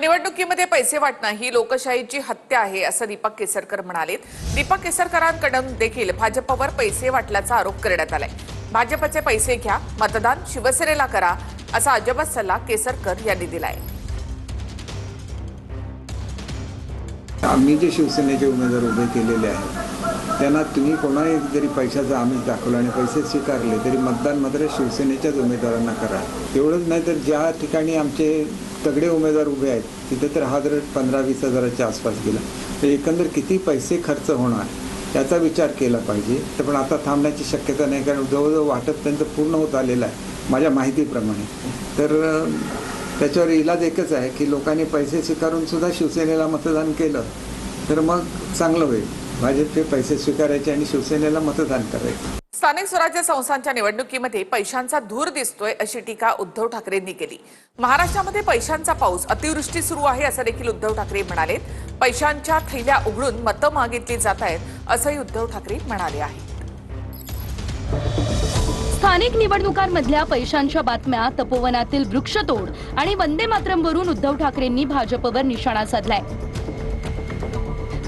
निवडणुकीमध्ये पैसे वाटणं ही लोकशाहीची हत्या आहे असं दीपक केसरकर म्हणाले दीपक केसरकरांकडून देखील भाजपवर पैसे वाटल्याचा आरोप करण्यात आलाय. भाजपचे पैसे घ्या मतदान शिवसेनेला करा असा अजबच सल्ला केसरकर यांनी दिलाय. आम्ही जे शिवसेनेचे उमेदवार उभे केलेले आहेत त्यांना तुम्ही कोणाही जरी पैशाचं आमिष दाखवलं आणि पैसे स्वीकारले तरी मतदान मात्र शिवसेनेच्याच उमेदवारांना करा. एवढंच नाही तर ज्या ठिकाणी आमचे तगडे उमेदवार उभे आहेत तिथे तर हा दर पंधरा वीस हजाराच्या आसपास गेला. तर एकंदर किती पैसे खर्च होणार याचा विचार केला पाहिजे. तर पण आता थांबण्याची शक्यता नाही कारण जवळजवळ वाटप त्यांचं पूर्ण होत आलेलं आहे माझ्या माहितीप्रमाणे. तर त्याच्यावर इलाज एकच आहे की लोकांनी पैसे स्वीकारून सुद्धा शिवसेनेला मतदान केलं तर मग चांगलं होईल. भाजपचे पैसे स्वीकारायचे आणि शिवसेनेला मतदान करायचं. स्थानिक स्वराज्य संस्थांच्या निवडणुकीमध्ये पैशांचा धूर दिसतोय अशी टीका उद्धव ठाकरेंनी केली. महाराष्ट्रामध्ये पैशांचा पाऊस अतिवृष्टी सुरू आहे असं देखील उद्धव ठाकरे म्हणाले पैशांच्या थैल्या उघडून मतं मागितली जात आहेत असंही उद्धव ठाकरे म्हणाले आहेत. स्थानिक निवडणुकांमधल्या पैशांच्या बातम्या तपोवनातील वृक्षतोड आणि वंदे मातरमवरून उद्धव ठाकरेंनी भाजपवर निशाणा साधलाय.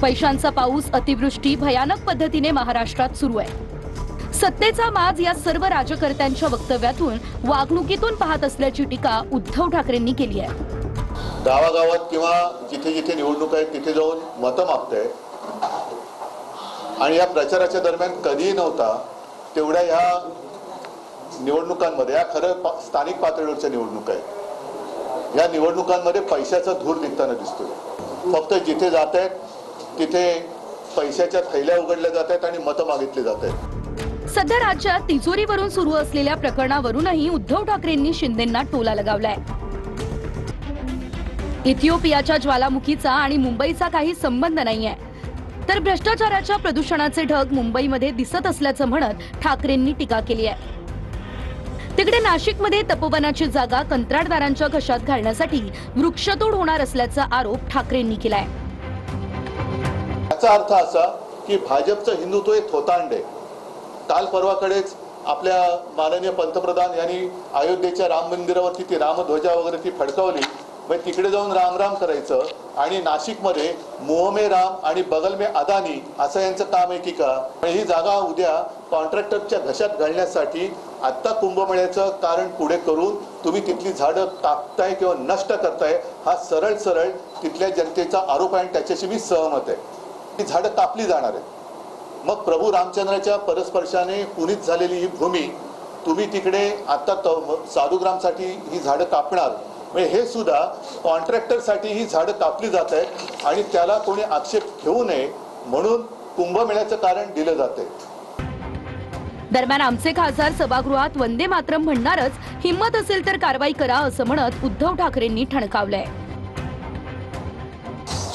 पैशांचा पाऊस अतिवृष्टी भयानक पद्धतीने महाराष्ट्रात सुरू आहे. सत्तेचा माज या सर्व राजकर्त्यांच्या वक्तव्यातून वागणुकीतून पाहत असल्याची टीका उद्धव ठाकरेंनी केली आहे. गावागावात किंवा जिथे जिथे निवडणूक आहेत तिथे जाऊन मतं मागताय. आणि या प्रचाराच्या दरम्यान कधीही नव्हता तेवढ्या ह्या निवडणुकांमध्ये या खरं पा- स्थानिक पातळीवरच्या निवडणूक आहेत. या निवडणुकांमध्ये पैशाचा धूर निघताना दिसतोय. फक्त जिथे जात आहेत तिथे पैशाच्या थैल्या उघडल्या जात आहेत आणि मतं मागितली जात आहेत सध्या राज्यात तिजोरीवरून सुरू असलेल्या प्रकरणावरूनही उद्धव ठाकरेंनी शिंदेंना टोला लगावलाय. इथिओपियाच्या ज्वालामुखीचा आणि मुंबईचा काही संबंध नाहीये. तर भ्रष्टाचाराच्या प्रदूषणाचे ढग मुंबईमध्ये दिसत असल्याचं म्हणत ठाकरेंनी टीका केली आहे. तिकडे नाशिकमध्ये तपोवनाची जागा कंत्राटदारांच्या घशात घालण्यासाठी वृक्षतोड होणार असल्याचा आरोप ठाकरेंनी केलाय. याचा अर्थ असा की भाजपचं हिंदुत्व एक थोतांड. आहे काल परवाकडेच आपल्या माननीय पंतप्रधान यांनी अयोध्येच्या राम मंदिरावरती ती रामध्वजा वगैरे ती फडकावली. म्हणजे तिकडे जाऊन राम राम करायचं आणि नाशिकमध्ये मोहमे राम आणि बगल मे अदानी असं यांचं काम आहे की का? ही जागा उद्या कॉन्ट्रॅक्टरच्या घशात घालण्यासाठी आत्ता कुंभमेळ्याचं कारण पुढे करून तुम्ही तिथली झाडं कापताय किंवा नष्ट करताय हा सरळ सरळ तिथल्या जनतेचा आरोप आहे आणि त्याच्याशी मी सहमत आहे. ही झाडं कापली जाणार आहेत. मग प्रभू रामचंद्राच्या परस्पर्शाने पुनीत झालेली ही भूमी तुम्ही तिकडे आता त- साधुग्रामसाठी ही झाडं कापणार म्हणजे हे सुद्धा कॉन्ट्रॅक्टरसाठी ही झाडं कापली जात आहेत आणि त्याला कोणी आक्षेप घेऊ नये म्हणून कुंभमेळ्याचं कारण दिलं जाते दरम्यान आमचे खासदार सभागृहात वंदे मातरम म्हणणारच हिंमत असेल तर कारवाई करा असं म्हणत उद्धव ठाकरेंनी ठणकावलंय.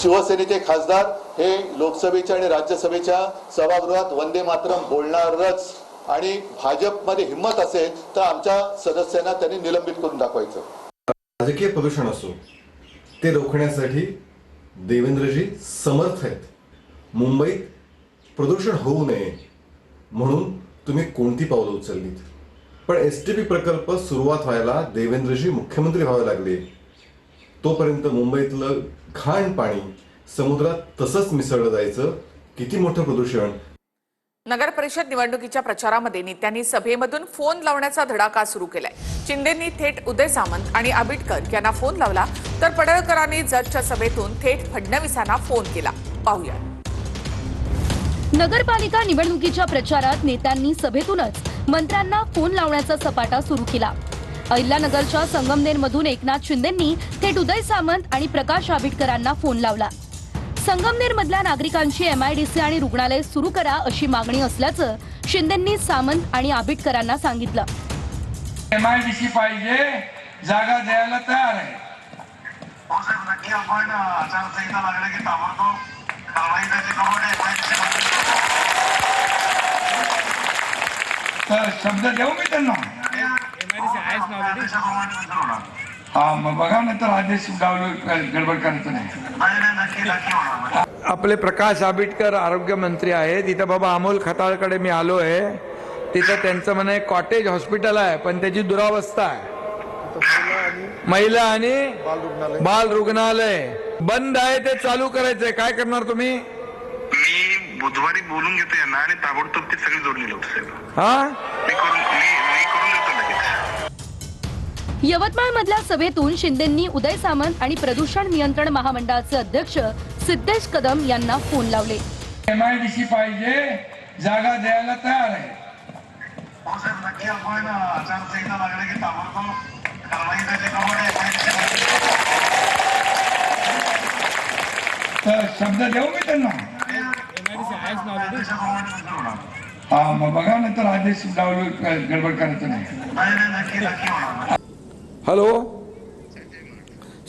शिवसेनेचे खासदार हे लोकसभेच्या आणि राज्यसभेच्या सभागृहात वंदे मातरम बोलणारच आणि भाजपमध्ये हिंमत असेल तर आमच्या सदस्यांना त्यांनी निलंबित करून दाखवायचं. राजकीय प्रदूषण असो ते रोखण्यासाठी देवेंद्रजी समर्थ आहेत. मुंबईत प्रदूषण होऊ नये म्हणून तुम्ही कोणती पावलं उचललीत? पण एस टी पी प्रकल्प सुरुवात व्हायला देवेंद्रजी मुख्यमंत्री व्हावे लागले. तोपर्यंत मुंबईतलं घाण पाणी समुद्रात तसंच मिसळलं जायचं. किती मोठं प्रदूषण. नगर परिषद निवडणुकीच्या प्रचारामध्ये नेत्यांनी सभेमधून फोन लावण्याचा धडाका सुरू केलाय. शिंदेंनी थेट उदय सामंत आणि आबिटकर यांना फोन लावला तर पडळकरांनी जतच्या सभेतून थेट फडणवीसांना फोन केला. पाहूया. नगरपालिका निवडणुकीच्या प्रचारात नेत्यांनी सभेतूनच मंत्र्यांना फोन लावण्याचा सपाटा सुरू केला. अहिल्यानगरच्या संगमनेरमधून एकनाथ शिंदेंनी थेट उदय सामंत आणि प्रकाश आबिटकरांना फोन लावला. संगमनेर मधल्या नागरिकांची एमआयडीसी आणि रुग्णालय सुरू करा अशी मागणी असल्याचं शिंदेंनी सामंत आणि आबिटकरांना सांगितलं. एमआयडीसी पाहिजे जागा द्यायला तयार आहे. हो एमआयडीसी तर शब्द देऊ मी त्यांना? मग बघा ना तर आदेश गावलो गडबड करायचं नाही. आपले प्रकाश आबिटकर आरोग्यमंत्री आहेत. इथं बाबा अमोल खताळकडे मी आलो आहे. तिथं त्यांचं म्हणे कॉटेज हॉस्पिटल आहे पण त्याची दुरावस्था आहे. महिला आणि बाल रुग्णालय. बंद आहे ते चालू करायचंय. काय करणार तुम्ही? मी बुधवारी बोलून घेतो यांना आणि ताबडतोब ते सगळे जोडलेले होते हा? मी करून मी मी करून देतो लगेच. यवतमाळ मधल्या सभेतून शिंदेंनी उदय सामंत आणि प्रदूषण नियंत्रण महामंडळाचे अध्यक्ष सिद्धेश कदम यांना फोन लावले. एमआयडीसी पाहिजे जागा द्यायला तयार आहे. तर शब्द देऊ मी त्यांना? हा मग बघा नंतर आदेश गावलो गडबड करायचं नाही. हॅलो?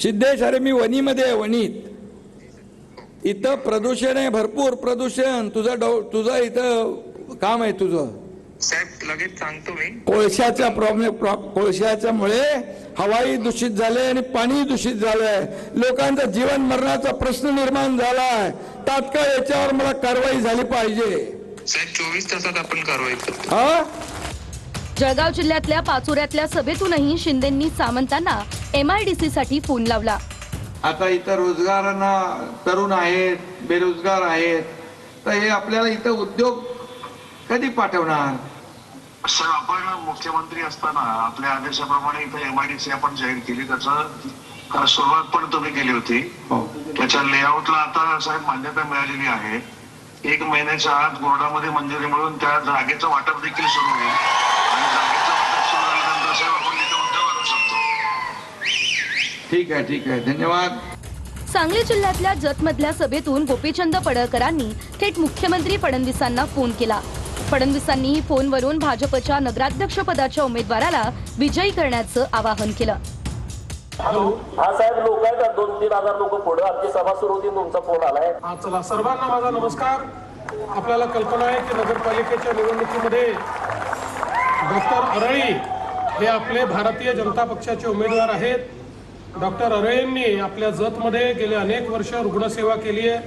सिद्धेश अरे मी वणीमध्ये आहे वणीत. इथं प्रदूषण आहे भरपूर प्रदूषण. तुझं डो तुझं इथं काम आहे तुझं. साहेब लगेच सांगतो मी. कोळशाच्या प्रॉब्लेम कोळशाच्या मुळे हवाई दूषित झाले आणि पाणी दूषित झालंय. लोकांचा जीवन मरणाचा प्रश्न निर्माण झालाय. तात्काळ याच्यावर मला कारवाई झाली पाहिजे. साहेब चोवीस तासात आपण कारवाई करतो. हा? जळगाव जिल्ह्यातल्या पाचोऱ्यातल्या सभेतूनही शिंदेंनी सामंतांना एमआयडीसी साठी फोन लावला. आता इथं रोजगारांना तरुण आहेत बेरोजगार आहेत. तर हे आपल्याला इथं उद्योग कधी पाठवणार? सर आपण मुख्यमंत्री असताना आपल्या आदेशाप्रमाणे इथं एमआयडीसी आपण जाहीर केली. त्याचं सुरुवात पण तुम्ही केली होती. हो. त्याच्या लेआउटला आता साहेब मान्यता मिळालेली आहे. एक महिन्याच्या आत बोर्डामध्ये मंजुरी मिळून त्या जागेचं वाटप देखील सुरू होईल. ठीक आहे ठीक आहे. धन्यवाद. सांगली जिल्ह्यातल्या जतमधल्या सभेतून गोपीचंद पडळकरांनी थेट मुख्यमंत्री फडणवीसांना फोन केला. फडणवीसांनीही फोनवरून भाजपच्या नगराध्यक्ष पदाच्या उमेदवाराला विजयी करण्याचं आवाहन केलं. हा साहेब लोक आहेत. दोन तीन हजार लोक पुढे. आमची सभा सुरू होती. तुमचा फोन आलाय. हा चला. सर्वांना माझा नमस्कार. आपल्याला कल्पना आहे की नगरपालिकेच्या निवडणुकीमध्ये डॉक्टर अरळी हे आपले भारतीय जनता पक्षाचे उमेदवार आहेत. डॉक्टर अरळींनी आपल्या जतमध्ये गेले अनेक वर्ष रुग्णसेवा केली आहे.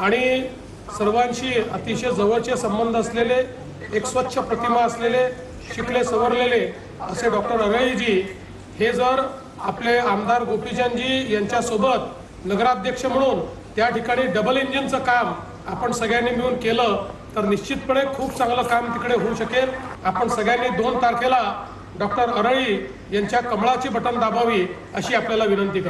आणि सर्वांशी अतिशय जवळचे संबंध असलेले एक स्वच्छ प्रतिमा असलेले शिकले सवरलेले असे डॉक्टर अरळीजी हे जर आपले आमदार गोपीचंदजी यांच्यासोबत नगराध्यक्ष म्हणून त्या ठिकाणी डबल इंजिनचं काम आपण सगळ्यांनी मिळून केलं तर निश्चितपणे खूप चांगलं काम तिकडे होऊ शकेल. आपण सगळ्यांनी दोन तारखेला डॉक्टर अरळी यांच्या कमळाची बटन दाबावी अशी आपल्याला विनंती करतो.